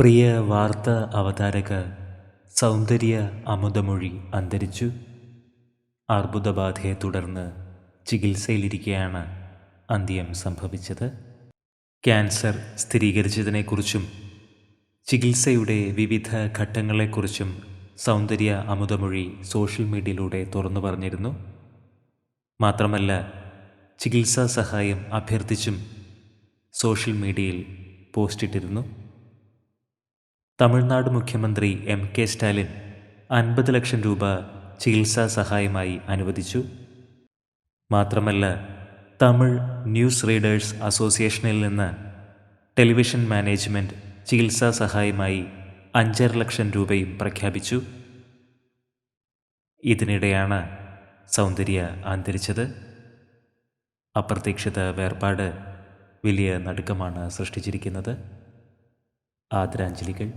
പ്രിയ വാർത്ത അവതാരക സൗന്ദര്യ അമുതമൊഴി അന്തരിച്ചു. അർബുദബാധയെ തുടർന്ന് ചികിത്സയിലിരിക്കെയാണ് അന്ത്യം സംഭവിച്ചത്. ക്യാൻസർ സ്ഥിരീകരിച്ചതിനെക്കുറിച്ചും ചികിത്സയുടെ വിവിധ ഘട്ടങ്ങളെക്കുറിച്ചും സൗന്ദര്യ അമുതമൊഴി സോഷ്യൽ മീഡിയയിലൂടെ തുറന്നു പറഞ്ഞിരുന്നു. മാത്രമല്ല ചികിത്സാ സഹായം അഭ്യർത്ഥിച്ചും സോഷ്യൽ മീഡിയയിൽ പോസ്റ്റിട്ടിരുന്നു. തമിഴ്നാട് മുഖ്യമന്ത്രി എം കെ സ്റ്റാലിൻ അൻപത് ലക്ഷം രൂപ ചികിത്സാ സഹായമായി അനുവദിച്ചു. മാത്രമല്ല തമിഴ് ന്യൂസ് റീഡേഴ്സ് അസോസിയേഷനിൽ നിന്ന് ടെലിവിഷൻ മാനേജ്മെന്റ് ചികിത്സാ സഹായമായി അഞ്ചര ലക്ഷം രൂപയും പ്രഖ്യാപിച്ചു. ഇതിനിടെയാണ് സൗന്ദര്യ അന്തരിച്ചത്. അപ്രതീക്ഷിത വേർപാട് വലിയ നടുക്കമാണ് സൃഷ്ടിച്ചിരിക്കുന്നത്. ആദരാഞ്ജലികൾ.